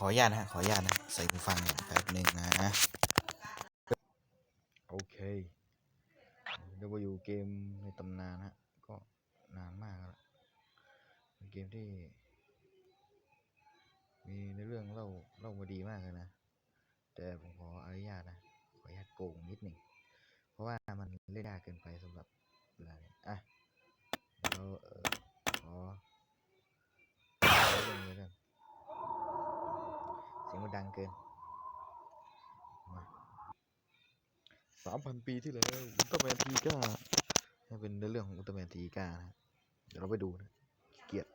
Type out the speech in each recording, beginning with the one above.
ขออนุญาตนะฮะขออนุญาตนะ ใส่หูฟังเนี่ยแป๊บหนึ่งนะ โอเคเดี๋ยวมาอยู่เกมในตำนานฮะ ก็นานมากแล้วเป็นเกมที่ มีในเรื่องเล่าเล่ามาดีมากเลยนะ แต่ผมขออนุญาตนะ ขออนุญาตโกงนิดหนึ่ง เพราะว่ามันเล่นยากเกินไปสำหรับเวลาเนี้อะเราเออขอเรื่องนี้กันเสียงมันดังเกินสามพันปีที่แล้วอุลตร้าแมนทีก้าเป็นเรื่องของอุลตร้าแมนทีก้านะเดี๋ยวเราไปดูนะเกียจ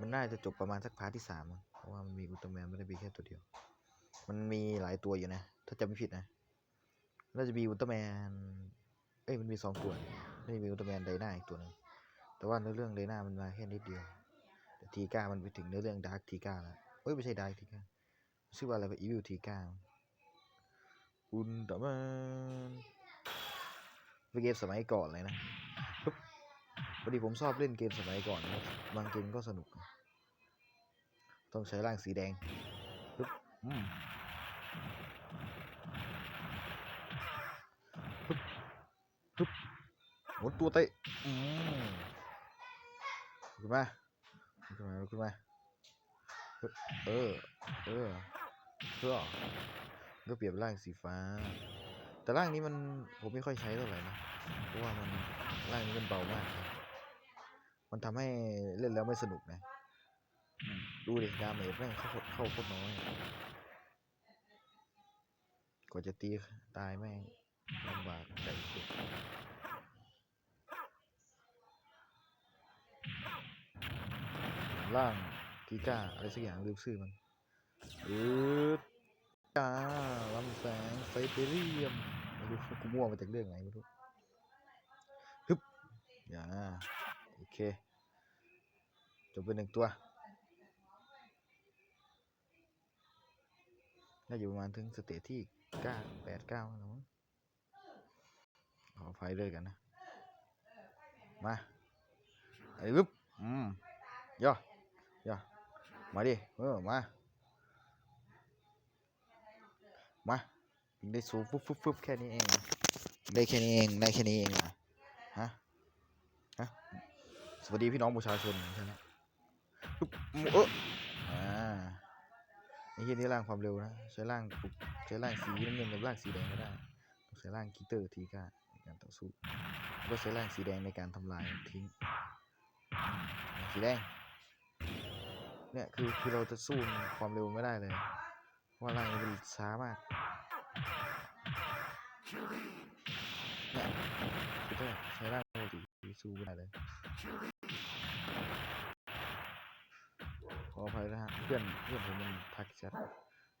มันน่าจะจบประมาณสักพาร์ทที่สามเพราะว่ามันมีอุลตร้าแมนไม่ได้มีแค่ตัวเดียว มันมีหลายตัวอยู่นะ ถ้าจำไม่ผิดนะ น่าจะมีอุลตร้าแมน เอ้ย มันมีสองตัวนี่มีอุลตร้าแมนไดนาอีกตัวหนึงแต่ว่าเนื้อเรื่องไดนามันมาแค่นิดเดียว ทีก้ามันไปถึงเนื้อเรื่องดาร์กทีก้าแล้วเอ้ยไม่ใช่ดาร์กทีก้าชื่อว่าอะไรวะอีวิลทีก้าอุลตร้าแมนเป็นเกมสมัยก่อนเลยนะปึ๊บพอดีผมชอบเล่นเกมสมัยก่อนนะบางเกมก็สนุก ต้องใช้ร่างสีแดงปึ๊บอืมปึ๊บปึ๊บหมุนตัวเตะอืมลุกขึ้นม ลุกขึ้นมาลุกขึ้นมาเออ เออเพื่อก็เปรียบร่างสีฟ้า แต่ร่างนี้มันผมไม่ค่อยใช้เท่าไหร่นะเพราะว่ามันร่างนี้มันเบามากนะมันทำให้เล่นแล้วไม่สนุกนะ ดูดิดาเมจแม่งเข้าเข้าโคตรน้อยกว่าจะตีตายแม่งลำบากใจสุด ร่างทีก้าอะไรสักอย่างลืมชื่อมันอืดจ้าลำแสงไซเบเรียมไม่รู้กูมั่วมาจากเรื่องไหนไม่รู้ฮึบอย่าโอเคจบไปหนึ่งตัวน่าอยู่ประมาณถึงสเตจที่เก้าแปดเก้าแล้วมั้งขอไฟด้วยกันนะ มาไอ้ปึ๊บอืมย่อ ย่อมาดิ เออ มา มาได้สูฟุบฟุบฟุบแค่นี้เองนะได้แค่นี้เอง ได้แค่นี้เองเหรอฮะ ฮะ สวัสดีพี่น้องประชาชนใช่ไหมเอออ่าไอ้ที่นี่ร่างความเร็วนะ ใช้ร่างปลุกใช้ร่างสีน้ำเงินกับร่างสีแดงก็ได้ต้องใช้ร่างกีเตอร์ทีก้าในการต่อสู้ก็ใช้ร่างสีแดงในการทำลายทิ้ง สีแดง เนี่ยคือคือเราจะสู้ความเร็วไม่ได้เลยว่าร่างมันช้ามากเนี่ยคือถ้าใช้ร่างปกติสู้ไม่ได้เลยขออภัยนะฮะเพื่อนเพื่อนผมมันทักแชท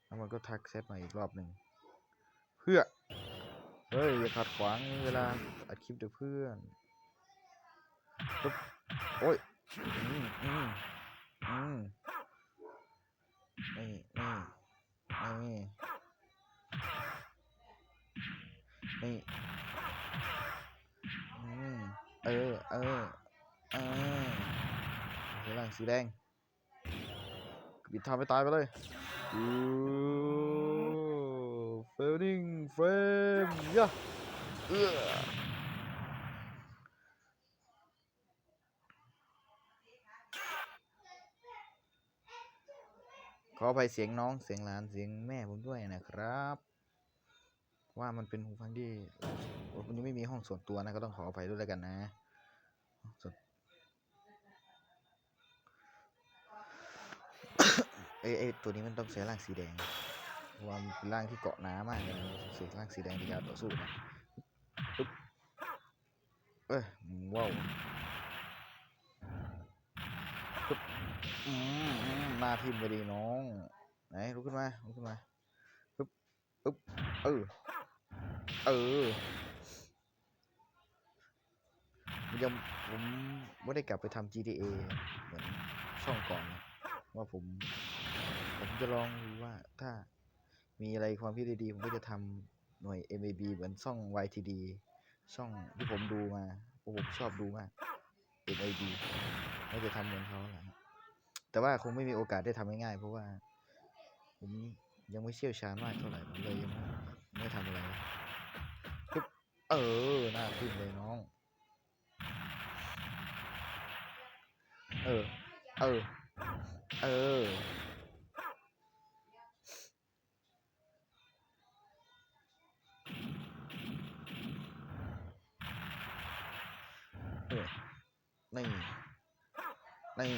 แล้วมันก็ทักแชทมาอีกรอบหนึ่งเพื่อเฮ้ยอย่าขัดขวางเวลาอัดคลิปเดี๋ยวเพื่อนปึ๊บโอ้ยอืมอืมอืม นี่นี่นี่นี่อืมเออเออเออสีร่างสีแดงปิดทางไปตายไปเลยอู้เฟลนิ่งเฟรมยะเออ ออภัยเสียงน้องเสียงหลานเสียงแม่ผมด้วยนะครับ ว่ามันเป็นหูฟังที่มันยังไม่มีห้องส่วนตัวนะก็ต้องขออภัยด้วยแล้วกันนะส่วนเอ้ยตัวนี้มันต้องใช้ร่างสีแดงว่ามันเป็นร่างที่เกาะหนามากเลยนะใช้ร่างสีแดงในการต่อสู้นะปึ๊บเอ้ยว้าวปึ๊บอืมอืมหน้า ทิมไปดีน้องไหนลุกขึ้นมาลุกขึ้นมาปึ๊บปึ๊บเออเออผมยังผมไม่ได้กลับไปทำ GTA เหมือนช่องก่อนนะว่าผม ผมจะลองดูว่าถ้ามีอะไรความคิดดีๆ ผมก็จะทำหน่วย MAB เหมือนช่อง YTD ช่องที่ผมดูมาผมชอบดูมาก MAB ก็จะทำเหมือนเขาแหละฮะ แต่ว่าคงไม่มีโอกาสได้ทำง่ายๆเพราะว่า ผมยังไม่เชี่ยวชาญมากเท่าไหร่ผมเลยยังไม่ไม่ทำอะไรปึ๊บเออหน้าขึ้นเลยน้อง เออ เออ เออเออนี่นี่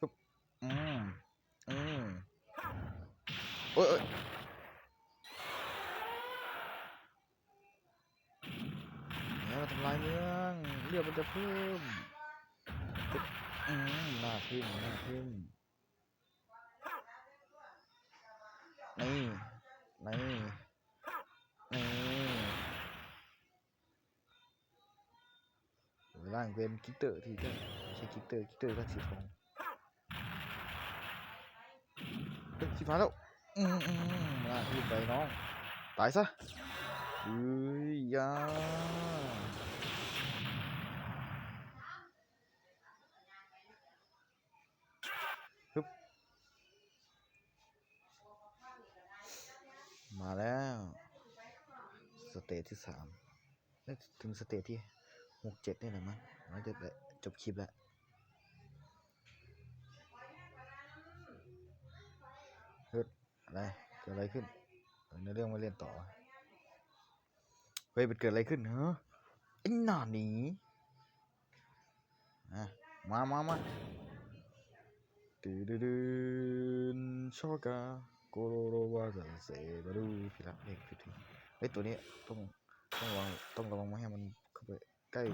ปึ๊บ อืม อืมโอ้ยเอ้ยเนี่ยมาทำลายเมืองเลือด มันจะเพิ่มอืมหน้าขึ้นหน้าขึ้นนี่นี่นี่ร่างเป็นกิเตอร์ทีก็ไม่ใช่กิเตอร์กิเตอร์ก็สีทองเฮ้ยสีฟ้าแล้วอืมอืมมาขึ้นไปน้อง ตายซะเฮ้ยอยาฮึบมา แล้ว สเตจที่สามถึงสเตจที่หกเจ็ดนี่แหละมั้งน่าจะจบคลิปแล้วเฮ้ยอะไรเกิดอะไรขึ้นในอเรื่องมาเรียนต่อ เฮ้ยมันเกิดอะไรขึ้นเหรอไอ้หน้าหนีอะมามามาดืดดืนชอกา โกโรโรวาจันเซบารูพิรักเด็กพิธีเฮ้ยตัวนี้ต้องต้องระวังต้องระวังไม่ให้มันเข้าไปใกล้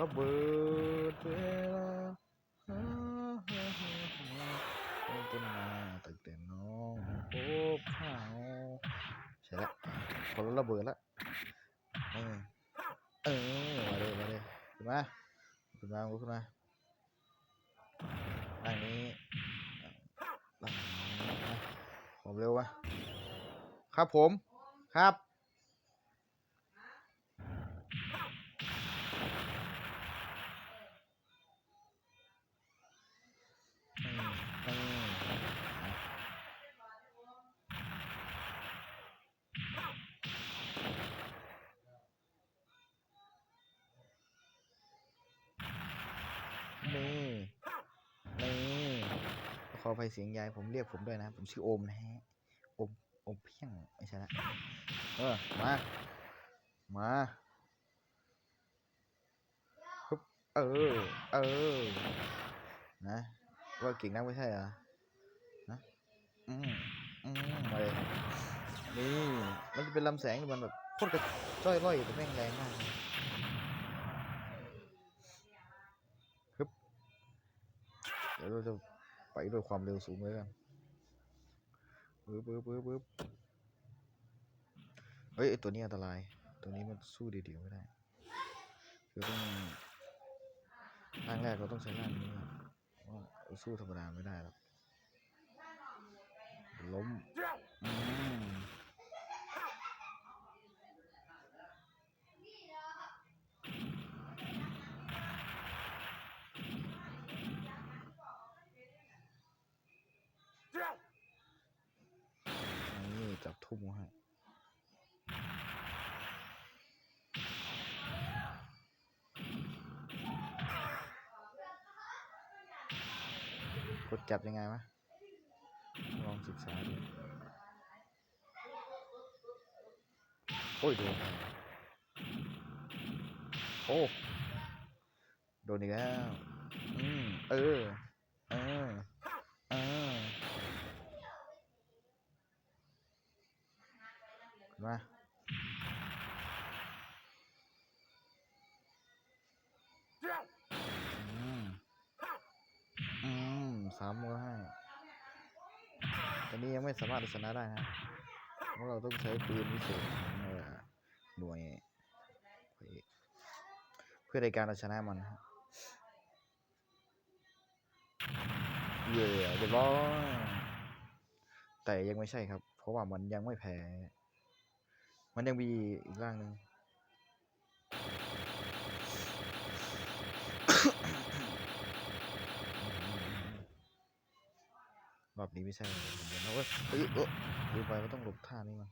ระเบิดเวลาฮ่าฮ่าฮ่าต้นต้นมาตั้งแต่น้องพบเขาใช่ละคนละระเบิดละเออเออมาเลยมาเลยขึ้นมาขึ้นมาขึ้นมาด้านนี้ ผมเร็ววะครับผมครับนี่นี่ นี่นี่ข ออภัยเสียงยายผมเรียกผมด้วยนะ ผมชื่อโอมนะฮะโอมโอมเพียงไม่ใช่ละเออมามาฮึบเออ เออ นะ ว่าเก่งนักไม่ใช่เหรอ นะ อืม อืมมาเลยนี่ มันจะเป็นลำแสงมันแบบโคตรกระจ้อยร่อยแต่แม่งแรงมากเลยเดี๋ยวเราจะ ไปด้วยความเร็วสูงเลยกันปึ๊บปึ๊บปึ๊บปึ๊บเฮ้ยตัวนี้อันตราย ตัวนี้มันสู้เดียวๆไม่ได้ คือต้องร่างแรกเราต้องใช้ร่างนี้ครับเพราะว่าสู้ธรรมดาไม่ได้หรอ กดจับยังไงวะ ลองศึกษาดูโอ้ยโดนโอ้โดนอีกแล้ว อืม เออ เออ เออ มา มสามมือให้ตอนนี้ยังไม่สามารถชนะได้นะเพราะเราต้องใช้ปืนพิเศษของเอ่อหน่วย เพื่อในการชนะมันนะเย่เรียบร้อยแต่ยังไม่ใช่ครับ เพราะว่ามันยังไม่แพ้ มันยังมีอีกร่างหนึ่ง ร อบนี้ไม่ใช่เหมือนเดิมนะเว้ยเฮ้ยเออดูไปว่าต้องหลบท่านี้มัน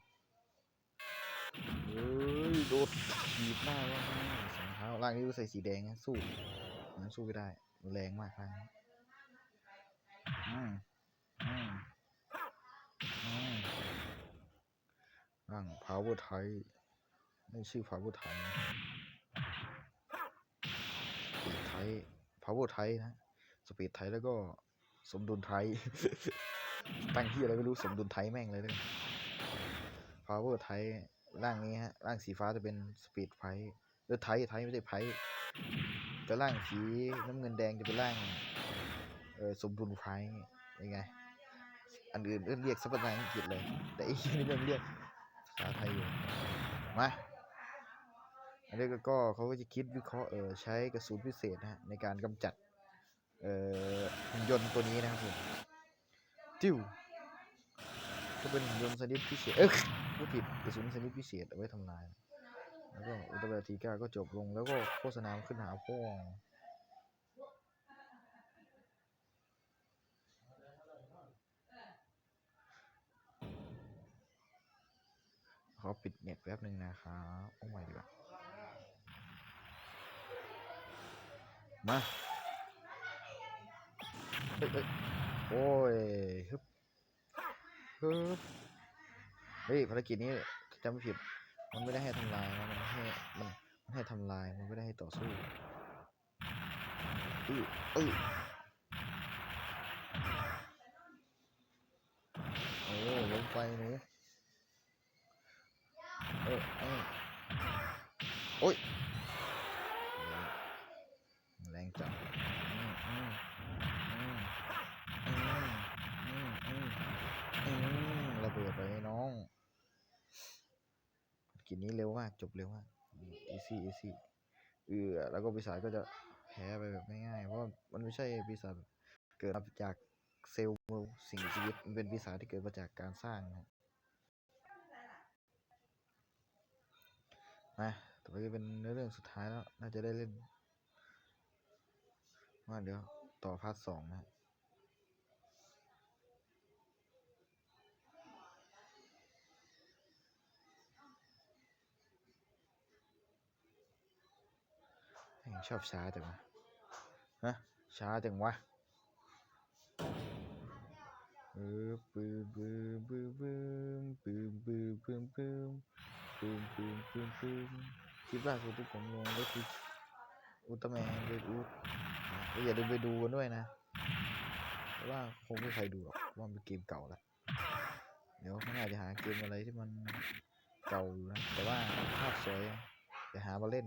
เฮ้ยโดดถีบหน้าว่าสองเท้าล่างนี้ใส่สีแดงนะสู้มันสู้ไม่ได้แรงมากล่างนี้อืมอืมอืมร่าง power ไทยไม่ชื่อ power ไทยสปีดไทย power ไทยนะ สปีดไทยแล้วก็ สมดุลไทย ตั้งที่อะไรไม่รู้สมดุลไทยแม่งเลยเลย power ไทยร่างนี้ฮะ ร่างสีฟ้าจะเป็นสปีดไฟเออไทยไทยไม่ใช่ไพแต่ร่างสีน้ำเงินแดงจะเป็นร่างเออสมดุลไฟยังไง อันอื่นเอื้นเรียกสัพพนามอังกฤษเลย แต่ไอ้ที่นี่มันเรียกภาษาไทยอยู่มาอันนี้ก็ก็เขาก็จะคิดวิเคราะห์เออใช้กระสุนพิเศษนะฮะในการกำจัด เอ่อหุ่นยนต์ตัวนี้นะครับผมจิ้วก็เป็นหุ่นยนต์ชนิดพิเศษเอ้ยผู้ผิดกระสุนชนิดพิเศษเอาไว้ทำลาย แล้วก็อุตร้าทีก้าก็จบลงแล้วก็โฆษณาขึ้นหาพ่องขอปิดเน็ตแป๊บหนึ่งนะครับโอ้ไม่ดีกว่ามา โอ้ยฮึบฮึบเฮ้ยภารกิจนี้จำไม่ผิด มันไม่ได้ให้ทำลายนะมันให้มันมันให้ทำลายมันไม่ได้ให้ต่อสู้อื้ออื้อโอ้ลงไปหนูเออเออโอ้ยแรงจังอืมอืม อืมอืมอืมอืมอืมระเบิดไปน้อง กินนี้เร็วมากจบเร็วมากอีซี่อีซี่เออแล้วก็ปีศาจก็จะแพ้ไปแบบง่ายๆเพราะมันไม่ใช่ปีศาจเกิดมาจากเซลล์สิ่งชีวิตมันเป็นปีศาจที่เกิดมาจากการสร้างนะมาต่อไปเป็นเนื้อเรื่องสุดท้ายแล้ว น่าจะได้เล่น ว่าเดี๋ยวต่อพาร์ทสองนะ ชอบช้าจังวะฮะช้าจังวะเออปืมปืมปืมปืมปืมปืมปืมปืมปืมปืมปืมปืมคลิปล่าสุดที่ผมลงก็คืออุลตร้าแมนเดดอูดก็อย่าลืมไปดูกันด้วยนะเพราะว่าคงไม่มีใครดูหรอกว่ามันเป็นเกมเก่าแล้วเดี๋ยวข้างหน้าจะหาเกมอะไรที่มันเก่าอยู่นะแต่ว่าภาพสวยจะหามาเล่น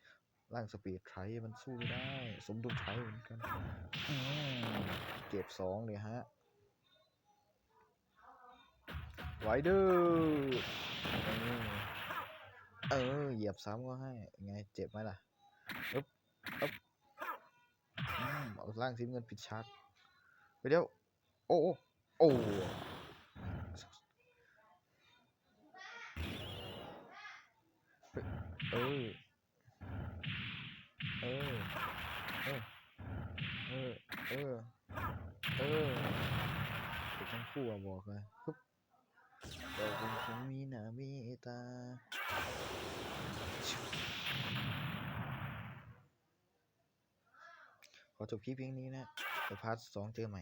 ร่างสปีดไทรมันสู้ไม่ได้ สมดุลไทรเหมือนกันเก็บสองเลยฮะไวเดอร์เออ เหยียบซ้ำก็ให้ ไง เจ็บไหมล่ะอึ๊บอึ๊บเอาร่างสีเงินปิดชาร์จไปเดี๋ยว โอ้ โอ เออ เออ เออ เออถูกทั้งคู่อะบอกเลยปึ๊บเราคงคนมีหน้ามีตาขอจบคลิปเพียงนี้นะเดี๋ยวพาร์ทสองเจอใหม่